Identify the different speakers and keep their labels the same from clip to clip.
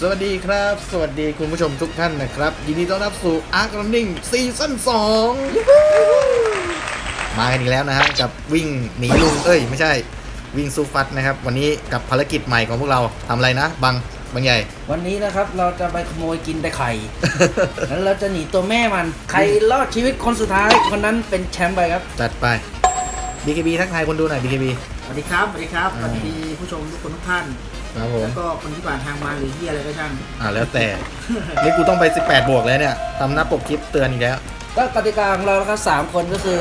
Speaker 1: สวัสดีครับ สวัสดีคุณผู้ชมทุกท่านนะครับ ยินดีต้อนรับสู่ Ark Running ซีซั่น2มากันอีกแล้วนะฮะกับวิ่งหนีลุงเอ้ย ไม่ใช่วิ่งสู้ฟัดนะครับ วันนี้กับภารกิจใหม่ของพวกเราทำอะไรนะ บังบังใหญ่
Speaker 2: วันนี้นะครับเราจะไปขโมยกินแต่ไข่ แล้วเราจะหนีตัวแม่มัน ใครรอดชีวิตคนสุดท้ายคนนั้นเป็นแชมป์ไปครับ
Speaker 1: จัดไป BKB ทักทายคนดูหน่อย BKB
Speaker 3: สวัสดีครับ สวัสดีครับ
Speaker 1: อ่า
Speaker 3: สวัสดีผู้ชมทุกคนทุกท่าน
Speaker 1: ครับผม
Speaker 3: แล้วก็คนที่ผ่านทางมาหรือที่อะไรก็ช่าง
Speaker 1: อ่าแล้วแต่ นี่กูต้องไป 18 บวกแล้วเนี่ยทำหน้าปกคลิปเตือนอีกแล้ว
Speaker 2: ก็กติกาของเรานะครับสามคนก็คือ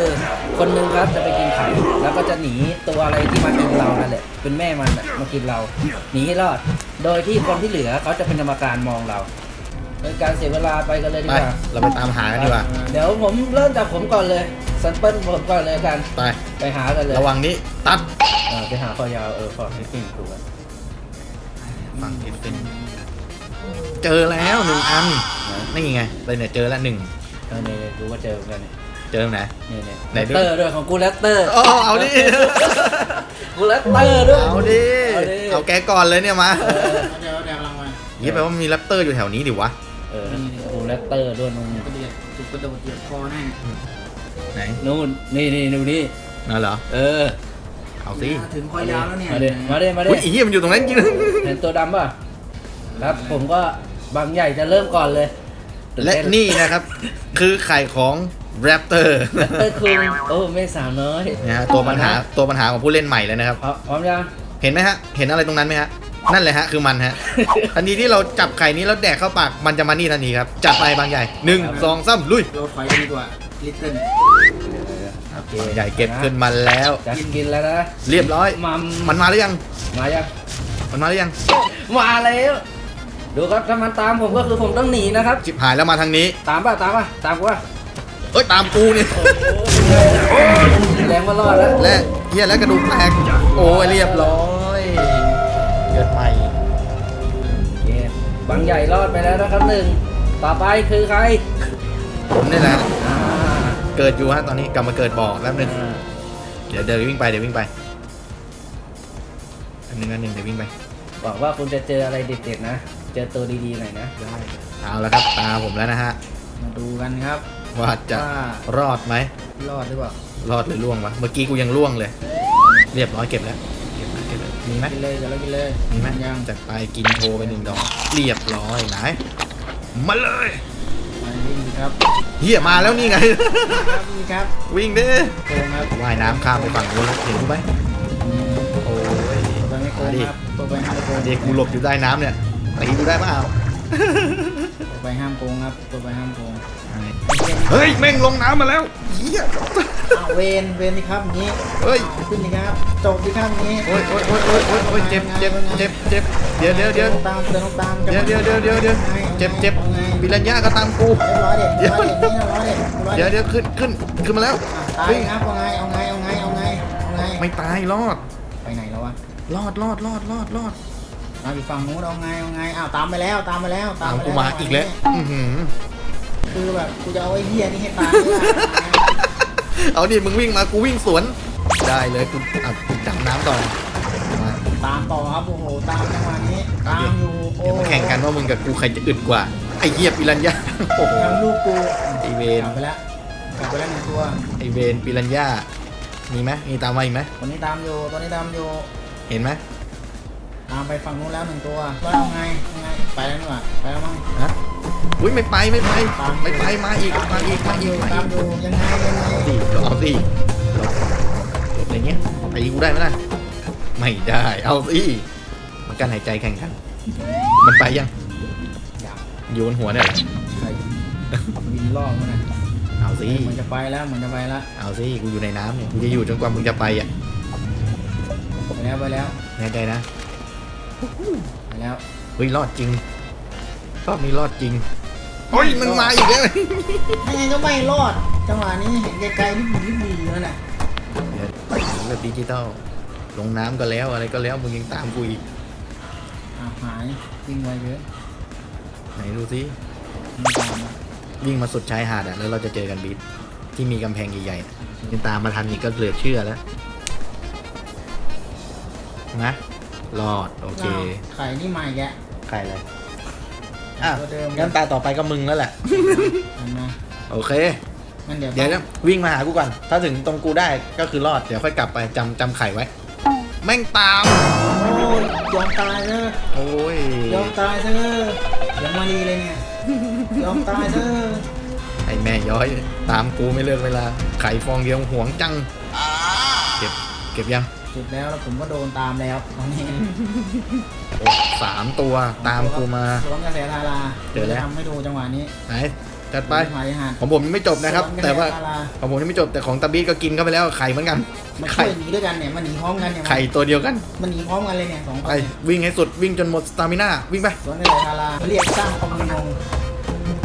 Speaker 2: คนหนึ่งครับจะไปกินไข่แล้วก็จะหนีตัวอะไรที่มากินเรานั่นแหละเป็นแม่มันน่ะมากินเราหนีให้รอด โดยที่คนที่เหลือเขาจะเป็นกรรมการมองเราโดยการเสียเวลาไปกันเลยดี
Speaker 1: ไป
Speaker 2: กว่า
Speaker 1: เราไปตามหากันดีกว่า
Speaker 2: เดี๋ยวผมเริ่มจากผมก่อนเลยซันเปิลผมก่อนเลยกัน
Speaker 1: ไป
Speaker 2: ไปหากันเลย
Speaker 1: ระวังนี้ตัด
Speaker 2: เออไปหาคอยาวเออขอให้ปิ่งดูกัน
Speaker 1: ฟังเอฟเป็นเจอแล้วหนึ่งอันนี่ไงเลยเนี่ยเจอแล้วหนึ่ง
Speaker 2: เออเนี่ยรู้ว่าเจอเหมือนกันเนี่ย
Speaker 1: เจอตรงไหน
Speaker 2: นี่เนี่ย
Speaker 1: ไหนดู
Speaker 2: เตอร์ด้วยของกูแรตเตอร์
Speaker 1: อ๋อเอาดิ
Speaker 2: กูแรตเตอร์ด้วย
Speaker 1: เอาดิ
Speaker 2: เอาดิ
Speaker 1: เอาแกก่อนเลยเนี่ยมา
Speaker 2: เออ
Speaker 3: เดี๋ยวเดี๋ยวกำลังมา
Speaker 1: ยี่แปลว่ามีแรปเตอร์อยู่แถวนี้ดิวะ
Speaker 2: เออกูแรตเตอร์ด้วยนู่น
Speaker 3: กระเดียดจุกกระโดดเหยียบคอแน่
Speaker 1: ไหน
Speaker 2: นู่นนี่นี่ดูนี่
Speaker 1: นั่นเหรอ
Speaker 2: เออ
Speaker 1: เอาสิ
Speaker 3: ถึงคอยาวแล้วเนี่ย
Speaker 2: มาเด้มาเด้มาเด้
Speaker 1: อุ้ยอีเหี้ยมันอยู่ตรงนั้นจริง
Speaker 2: เห็นตัวดำป่ะครับผมก็บางใหญ่จะเริ่มก่อนเลยตื่
Speaker 1: และ
Speaker 2: เต้
Speaker 1: นี่นะครับ คือไข่ของแรปเตอร์
Speaker 2: แรตเตอร์คุงโอ้ไม่สาวน้อย
Speaker 1: นะฮะตัวปัญหาตัวปัญหาของผู้เล่นใหม่เลยนะครับ
Speaker 2: พร้อมพร้อมยัง
Speaker 1: เห็นไหมฮะ เห็นอะไรตรงนั้นไหมฮะนั่นเลยฮะคือมันฮะทันทีที่เราจับไข่นี้แล้วแดกเข้าปากมันจะมานี่ทันทีครับจัดไปบางใหญ่หนึ่งสองสามลุย
Speaker 3: เราถอยกันดีกว่าลิตเติ้ล
Speaker 2: โอเค
Speaker 1: ใหญ่เก็บขึ้นมาแล้ว
Speaker 2: จะกินแล้วนะ
Speaker 1: เรียบร้อย
Speaker 2: มัม
Speaker 1: มันมาหรือยัง
Speaker 2: มายัง
Speaker 1: มันมาหรือยัง
Speaker 2: มาแล้ว ดูครับถ้ามันตามผมก็คือผมต้องหนีนะครับ
Speaker 1: จิบหายแล้วมาทางนี้
Speaker 2: ตามป่ะตามป่ะตามกูป่ะ
Speaker 1: เอ้ยตามกูเนี่ย
Speaker 2: แรงว่ารอดแล้ว
Speaker 1: และเฮียและกระดูกแตกโอ้ยเรียบร้อยเกิดใหม่
Speaker 2: โอเคบางใหญ่รอดไปแล้วนะครับหนึ่งต่อไปคือใคร
Speaker 1: ผมนี่แหละ
Speaker 2: อ่า
Speaker 1: เกิดอยู่ฮะตอนนี้กลับมาเกิดบ่อแป๊บนึงเดี๋ยวเดี๋ยววิ่งไปเดี๋ยววิ่งไปอันหนึงอันหนึ่งเดี๋ยววิ่งไป
Speaker 2: หวังว่าคุณจะเจออะไรเด็ดๆนะ เจอตัวดีๆหน่อยนะ
Speaker 1: ได้เอาแล้วครับตาผมแล้วนะฮะ
Speaker 3: มาดูกันครับ
Speaker 1: ว่าจะ
Speaker 3: ว่าร
Speaker 1: อดไหม
Speaker 3: รอดหรือเปล่าร
Speaker 1: อดหรือล่วงวะเมื่อกี้กูยังล่วงเลย เรียบร้อยเก็บแล้วเก็บแล้วเก็บแล้วมีไหม
Speaker 3: กินเลยเดี๋ยวเรากินเลย
Speaker 1: มีไหม
Speaker 3: ยัง
Speaker 1: จัดไปกินโชว์ไปหนึ่งดอกเรียบร้อยไหนมาเลย
Speaker 3: มา วิ่งดีครับ
Speaker 1: เฮียมาแล้วนี่ไง
Speaker 3: ครับวิ่งครับ
Speaker 1: วิ่งดิ
Speaker 3: โกงครับ
Speaker 1: ว่ายน้ำข้ามไปฝั่งนู้นแล้วเห็นกูไหมโอ้ย
Speaker 3: ตัวไปไม่โกง
Speaker 1: มาดิ
Speaker 3: ครับตัวไปห้ามโกง
Speaker 1: เด็กกูหลบอยู่ใต้น้ำเนี่ยตีกูได้เปล่า
Speaker 3: ตัวไปห้ามโกงครับตัวไปห้ามโกง
Speaker 1: เฮ้ยแม่งลงน้ำมาแล้วเฮีย
Speaker 3: อ้าวเวนเวนนี่ครับอย่างนี้
Speaker 1: เฮ้ย
Speaker 3: ขึ้นนี่ครับจบดีครับอย่างนี้
Speaker 1: โอ้ยโอ้ยโอ้ยโอ้ยโอ้ยโอ้ยเจ็บเจ็บเจ็บเจ็บเดี๋ยวเดี๋ยวเดี๋ยว
Speaker 3: ตามเดินตาม
Speaker 1: เดี๋ยวเดี๋ยวเดี๋ยวเดี๋ยวเดี๋ยวเจ็บเจ็บ ปิรัญญาก็ตามกู
Speaker 3: เรียบร้อยเด็ดเรียบร้อยเด็ดนี่เรียบร้อยเด็ด
Speaker 1: เดี๋ยวเดี๋ยวขึ้นขึ้นขึ้นมาแล้ว
Speaker 3: ตาย
Speaker 1: เฮ้ย
Speaker 3: ครับเอาไงเอาไงเอาไงเอาไงเอาไง
Speaker 1: ไม่ตายรอด
Speaker 3: ไปไหนแล้ววะ
Speaker 1: รอดรอดรอดรอดรอด
Speaker 3: เอาอยู่ฝั่งนู้นเอาไงเอาไงอ้าวตามไปแล้วตามไปแล้ว
Speaker 1: ตาม
Speaker 3: ไป
Speaker 1: กูมาอีกแล้วอื้อหือ
Speaker 3: คือแบบกูจะเอาไอ้เหี้ยนี่ให้ตาย
Speaker 1: เอาดิมึงวิ่งมากูวิ่งสวน ได้เลยกูอะกูดำน้ำต่อมา
Speaker 3: ตามต่อครับโอ้โหตามจังหวะนี้ตามอยู่โอ้
Speaker 1: เดี๋ยวมาแข่งกันว่ามึงกับกูใครจะอึดกว่า ไอ้เหี้ยปิรัญญาโอ้โห
Speaker 3: ทำลูกกู
Speaker 1: ไอเว
Speaker 3: ก
Speaker 1: น
Speaker 3: ลับไปแล้วกลับไปแล้วหนึ่งตัว
Speaker 1: ไอเวนปิรัญญามีไหมมีตามมาอีกไหม
Speaker 3: ตัวนี้ตามอยู่ตัวนี้ตามอยู่
Speaker 1: เห็นไหม
Speaker 3: ตามไปฝั่งนู้นแล้วหนึ่งตัวแล้วเอาไงเอาไง ไปแล้วนี่หว่าไปแล้วมั้ง
Speaker 1: ฮะอุ้ยไม่ไปไม่ไป
Speaker 3: ตาม
Speaker 1: ไม่ไปมาอีกมาอีกมา
Speaker 3: ตามอ
Speaker 1: อีก
Speaker 3: ยู่
Speaker 1: มา
Speaker 3: ตา
Speaker 1: อี
Speaker 3: ม
Speaker 1: ก
Speaker 3: อยู่ยังไงยังไง
Speaker 1: สิเอาสิหลบหลบอะไรเงี้ยตีกูได้ไหมล่ะไม่ได้เอาสิมันกันหายใจแข่งกันมันไปยัง
Speaker 3: อยาก
Speaker 1: อยู่บนหัวเนี่ยเหรอ
Speaker 3: ใครวินล่อมันนะ
Speaker 1: เอาสิ
Speaker 3: เหมันจะไปแล้วเหมันจะไปแล้ว
Speaker 1: เอาสิ กูอยู่ในน้ำเนี่ย กูจะอยู่จนกว่ามึงจะไปอะ
Speaker 3: ไปแล้วไปแล้ว
Speaker 1: แน่ใจนะ
Speaker 3: ไปแล้ว
Speaker 1: เฮ้ยรอดจริง รอบนี้รอดจริงเฮ้ยมันมาอีกแล้ว
Speaker 3: ไม่งั้นก็ไม่รอด จังหวะนี้เห็นไกลๆนิบหนีนิบหนีอยู่นั่นแหละ
Speaker 1: เดี๋ยวแบบดิจิตอลลงน้ำก็แล้วอะไรก็แล้วมึงยังตามกูอีก
Speaker 3: อ้าวหายวิ่งไวเยอะ
Speaker 1: ไหนดูสิ
Speaker 3: ไม่ตามนะ
Speaker 1: วิ่งมาสุดชายหาดอะแล้วเราจะเจอกันบีทที่มีกำแพงใหญ่ๆยังตามมาทันอีกก็เหลือเชื่อแล้วนะรอด โอเค
Speaker 3: อ้าวไข่นี่ใหม่แกะ
Speaker 1: ใครเลยอะ
Speaker 3: ตัวเดิม
Speaker 1: งั้นตาต่อไปก็มึงแล้วแหละ
Speaker 3: อันนะ
Speaker 1: โอเค
Speaker 3: งั้นเดี๋ยว
Speaker 1: เดี๋ยวนะวิ่งมาหากูก่อน ถ้าถึงตรงกูได้ก็คือรอด เดี๋ยวค่อยกลับไปจำจำไข่ไว้ แม่งตาม
Speaker 3: โอ้ยยอมตายเถอะ
Speaker 1: โอ้ย
Speaker 3: ยอมตายเถอะ ยังมาดีเลยเนี่ยยอมตายเถอะ
Speaker 1: ไอ้แม่ย้อย ตามกูไม่เลิกเวลา ไข่ฟองเดียวหวงจัง เก็บ เก็บยัง
Speaker 3: เสร็จแล้วแล้วผมก็โดนตามแล้วตอนนี้
Speaker 1: โอ้สามตัวตามกูมา
Speaker 3: สวมกระแสดารา
Speaker 1: เดี๋ยวแล้ว
Speaker 3: จะทำให้ดูจังหวะนี้
Speaker 1: ไหน จัดไป
Speaker 3: หมายหัน
Speaker 1: ของผมยังไม่จบนะครับ
Speaker 3: สมกส
Speaker 1: แต่ว่า
Speaker 3: ดรา
Speaker 1: ของผมยังไม่จบแต่ของตาบีดก็กินเข้าไปแล้วไข่เหมือนกัน
Speaker 3: มันช่
Speaker 1: ไข่
Speaker 3: วยหนีด้วยกันเนี่ยมันหนีพร้อมกันเนี่ย
Speaker 1: ไข่ตัวเดียวกัน
Speaker 3: มันหนีพร้อมกันเลยเนี่ยสองค
Speaker 1: ไป
Speaker 3: น
Speaker 1: วิ่งให้สุดวิ่งจนหมดสตามิน่าวิ่งไป
Speaker 3: สวนกระแสดาราเรียกสร้างความงง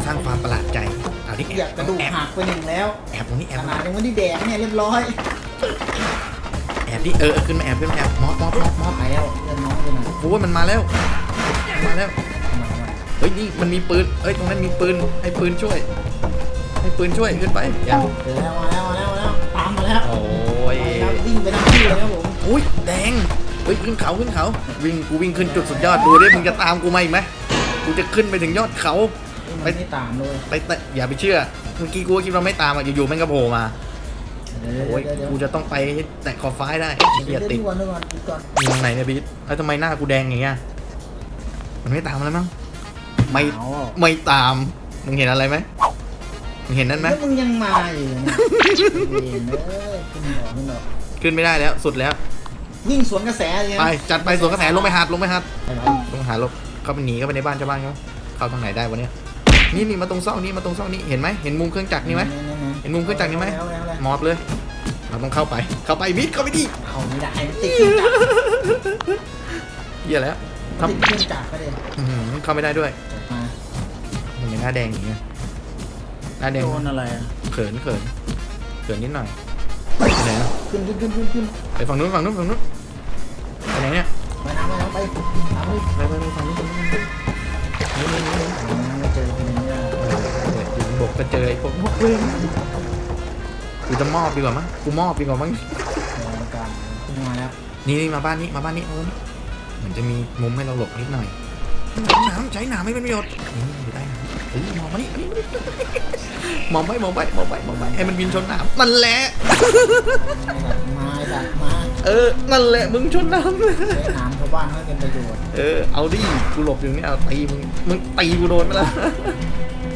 Speaker 1: สร้างความประหลาดใจเอาที่
Speaker 3: อยากกระดูก
Speaker 1: แอบ
Speaker 3: หักไปหนึ่งแล้ว
Speaker 1: แอบตรงนี้แอ
Speaker 3: ข
Speaker 1: บ
Speaker 3: นาดยังไม่ได้แดกเนี่ยเรียบร้อย
Speaker 1: แอบดิเออเออขึ้นมาแอบขึ้นมาแอบมอบมอบมอบมอบ
Speaker 3: หายแล้วเดินน้องไปหน่อย
Speaker 1: โอ้ยมันมาแล้วมันมาแล้ว เฮ้ยนี่มันมีปืนเอ้ยตรงนั้นมีปืนให้ปืนช่วย ให้ปืนช่วยขึ้นไปอย่า
Speaker 3: เจอแล้วมาแล้วมาแล้วมาแล้วตามมาแล้ว
Speaker 1: โอ้ย
Speaker 3: มาแล้ววิ่งไปทั้งที่เลยครับผม
Speaker 1: อุ้ยแดงเฮ้ยขึ้นเขาขึ้นเขา วิ่งกูวิ่งขึ้นจุดสุดยอดดูดิมึงจะตามกูมาอีกไหมกูจะขึ้นไปถึงยอดเขา
Speaker 3: มันไม่ตามเลย
Speaker 1: ไปแต่อย่าไปเชื่อเมื่อกี้กูก็คิดว่าไม่ตามอะอยู่ๆแม่งก็โผล่มา
Speaker 3: เดี๋ยว
Speaker 1: โอ้ย
Speaker 3: เดี๋ยวเดี๋ยว
Speaker 1: กูจะต้องไปแตะขอบฟ้าให้ได้
Speaker 3: เดี๋
Speaker 1: เฮี
Speaker 3: ยวย
Speaker 1: ติด
Speaker 3: ดูก่อนดูก่อนดูก่อน
Speaker 1: มีตรงไหนเนี่ยบีทแล้วทำไมหน้ากูแดงอย่างเงี้ยมันไม่ตามแล้วมั้ง ไม่
Speaker 3: เอา
Speaker 1: ไม่ตาม มึงเห็นอะไรไหมมึงเห็นนั่นไหม
Speaker 3: แล้วมึงยังมาอยู่เนี่ยเวนเลยขึ้นหนอขึ้นหนอ
Speaker 1: ขึ้นไม่ได้แล้วสุดแล้ว
Speaker 3: วิ่งสวนกระแสเลยนะ
Speaker 1: ไปจัดไปสวนกระแสลงไปหาดลงไปหาด
Speaker 3: ไปไหน
Speaker 1: ลงหาดลงเข้าไปหนีเข้าไปในบ้านชาวบ้านเขาเข้าทางไหนได้วะเนี่ยนี่นี่มาตรงซอกนี้มาตรงซอกนี้เห็นไหมเห็นมุมเครื่องจักรนี่ไหมเห็นมุมเครื่องจักรนี่ไหม
Speaker 3: แล้วแล้วแล้ว
Speaker 1: หมอบเลย เราต้องเข้าไป เข้าไปมิดเข้าไปดิ
Speaker 3: เข้าไม่ได้มันติดเครื่องจักร
Speaker 1: เหี้ยแล้ว
Speaker 3: มัน
Speaker 1: ทำ
Speaker 3: ติดเครื่องจักรไปเลย
Speaker 1: อื้อหือเข้าไม่ได้ด้วย
Speaker 3: จัดมา
Speaker 1: ทำไมหน้าแดงอย่างเงี้ยหน้าแดง
Speaker 3: โดนอะไรอะ
Speaker 1: เขินเขินเขินนิดหน่อยไปไหนอะ
Speaker 3: ขึ้นขึ้นขึ้นขึ้นขึ้น
Speaker 1: ไปฝั่งนู้นฝั่งนู้นฝั่งนู้นไปไหนเนี่ย
Speaker 3: ไปน้ำไปน้ำไปตามไป
Speaker 1: ไปไปไปฝั่งนู้นฝั่งนู้นนี่นี่นี่นี่
Speaker 3: ไม่เจอคนนี้อะ
Speaker 1: เดี๋ยวอยู่บนบกก็เจอไอ้พวกพวกเวรกูจะมอบดีกว่ามั้งกูมอบดีกว่ามั้ง
Speaker 3: เจอกันขึ้นมาแล้ว
Speaker 1: นี่นี่มาบ้านนี้มาบ้านนี้เอานี่ เหมือนจะมีมุมให้เราหลบนิดหน่อยหนามใช้หนามไม่เป็นประโยชน์นี่อยู่ใต้หนามเฮ้ยมองมานี่มานี่มองไปมองไปมองไปมองไปให้มันบินชนหนามนั่นแหละ
Speaker 3: มาดักมา
Speaker 1: เออนั่นแหละมึงชนหนาม
Speaker 3: ใช้น้ำชาวบ้านให้เป็นประโยชน์
Speaker 1: เออเอาดิกูหลบอยู่นี่เอาตีมึงมึงตีกูโดนไปละ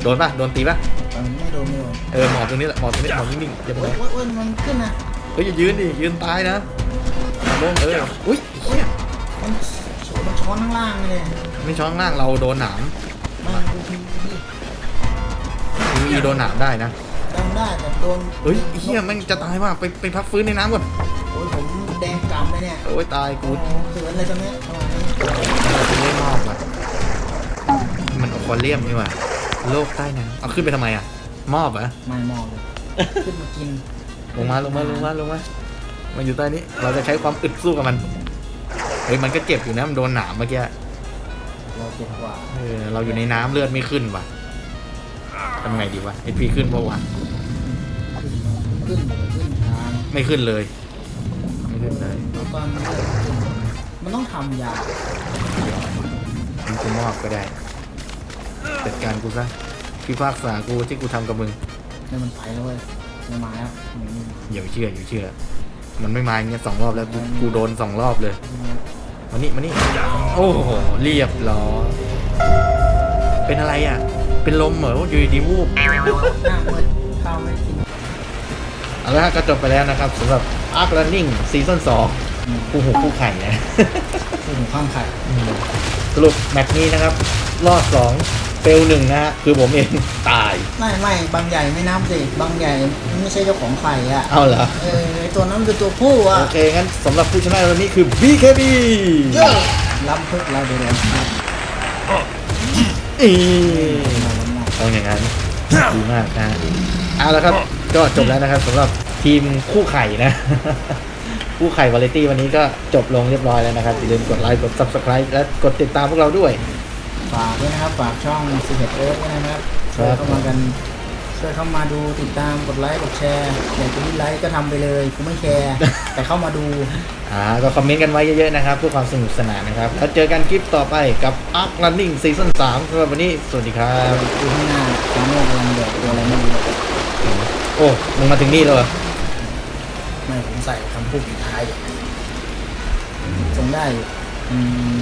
Speaker 1: โดนปะโดนตีปะ
Speaker 3: แต่ไม่โดนไม่โดน
Speaker 1: เออหมอบตรงนี้แหละหมอบตรงนี้หมอบนิ่งๆอย่าไป
Speaker 3: โอ้
Speaker 1: ไหน
Speaker 3: ยโอ้ยโอ้ยมันขึ้นนะ
Speaker 1: เฮ้ยอย่ายืนดิยืนตายนะลงเอออุ้ยเฮีย
Speaker 3: มันมันช้ อนข้างล่างเลย
Speaker 1: ไม่ช้อนข้างล่างเราโดนหนาม
Speaker 3: มันดูที
Speaker 1: มีโดนหนามได้นะ
Speaker 3: จำได้แต่โดน
Speaker 1: เฮ้ยเฮียแม่งจะตายว่ะไปไปพักฟื้นในน้ำก่อน
Speaker 3: โอ้ยผมแดงกำเลยเนี่ย
Speaker 1: โอ้ยตายกู
Speaker 3: โอ้โหเขินเลยตอนเนี้ยประมาณนี้
Speaker 1: เราจะไม่มอบว่ะมันอควาเรียมนี่ว่ะโลกใต้น้ำเอาขึ้นไปทำไมอะ มอบเหรอะ
Speaker 3: ไม่มองเลยขึ้นมากิน
Speaker 1: ลงมาลงมาลงมาลงมามันอยู่ใต้นี้ เราจะใช้ความอึดสู้กับมัน เฮ้ยมันก็เจ็บอยู่นะมันโดนหนามเมื่อกี้
Speaker 3: เราเจ็บกว่า
Speaker 1: เออเราอยู่ในน้ำเลือดไม่ขึ้นว่ะทำไงดีวะไอพีขึ้นเพราะว่า
Speaker 3: ขึ้นมาขึ้นขึ้นทาง
Speaker 1: ไม่ขึ้นเลย ไม่ขึ้นเลย
Speaker 3: แล้วก็มันเลือดขึ้นมันต้องทำยา
Speaker 1: มึงกูมอบก็ได้จัดการกูซะพิพากษากูที่กูทำกับมึง
Speaker 3: เนี่ยมันไปแล้วเว้ยมันมาแล้วอย่างนี้
Speaker 1: อย่าไปเชื่ออย่าไปเชื่อ มันไม่มาอย่างเงี้ยสองรอบแล้วกูกูโดนสองรอบเลย มานี่มานี่โอ้โหเรียบร้อยเป็นอะไรอะ เป็นลมเหรออยู่ดีๆวูบ
Speaker 3: หน้ามืดข้าวไม่กิน
Speaker 1: เอาละฮะก็จบไปแล้วนะครับสำหรับ Ark Running ซีซั่น2คู่หูคู่ไข่นะ
Speaker 3: คือหมูข้ามไข่
Speaker 1: สรุปแมตช์นี้นะครับ รอดสอง เฟลหนึ่งนะฮะคือผมเองตาย
Speaker 3: ไม่ไม่บางใหญ่ไม่นับสิบางใหญ่ไม่ใช่เจ้าของไข่อะ
Speaker 1: เอาเหรอ
Speaker 3: เออไอ้ตัวนั้นคือตัวผู้อะ
Speaker 1: โอเค งั้นสำหรับผู้ชนะวันนี้คือ BKB
Speaker 3: เยอะล้ำพึกเราเดี๋ยวเดี๋ยวครับ
Speaker 1: อี
Speaker 3: มาล้ำหน้า
Speaker 1: ต้องอย่างนั้นดีมากนะเอาละครับ ก็จบแล้วนะครับสำหรับทีมคู่ไข่นะ คู่ไข่วาไรตี้วันนี้ก็จบลงเรียบร้อยแล้วนะครับอย่าลืมกดไลค์กด subscribe และกดติดตามพวกเราด้วย
Speaker 3: ฝากด้วยนะครับ ฝากช่องสิบเอ็ดเอิร์ธด้วยนะครับ
Speaker 1: ครับ
Speaker 3: เข้ามากันช่วยเข้ามาดูติดตามกดไลค์กดแชร์อยากจะที่ไลค์ก็ทำไปเลยกูไม่แคร์แต่เข้ามาดู
Speaker 1: อ่าก็คอมเมนต์กันไว้เยอะๆนะครับ เพื่อความสนุกสนานนะครับ แล้วเจอกันคลิปต่อไปกับ Ark Running Season 3สำหรับวันนี้ สวัสดีครับ
Speaker 3: ดูข้างหน้าฟ้าโมกกำลังเดือดตัวอะไรไม่รู้
Speaker 1: โอ้มึงมาถึงนี่แล้วเหรอ
Speaker 3: ไม่ผมใส่คำพูดสุดท้ายอยู่ส่งได้อยู่อืม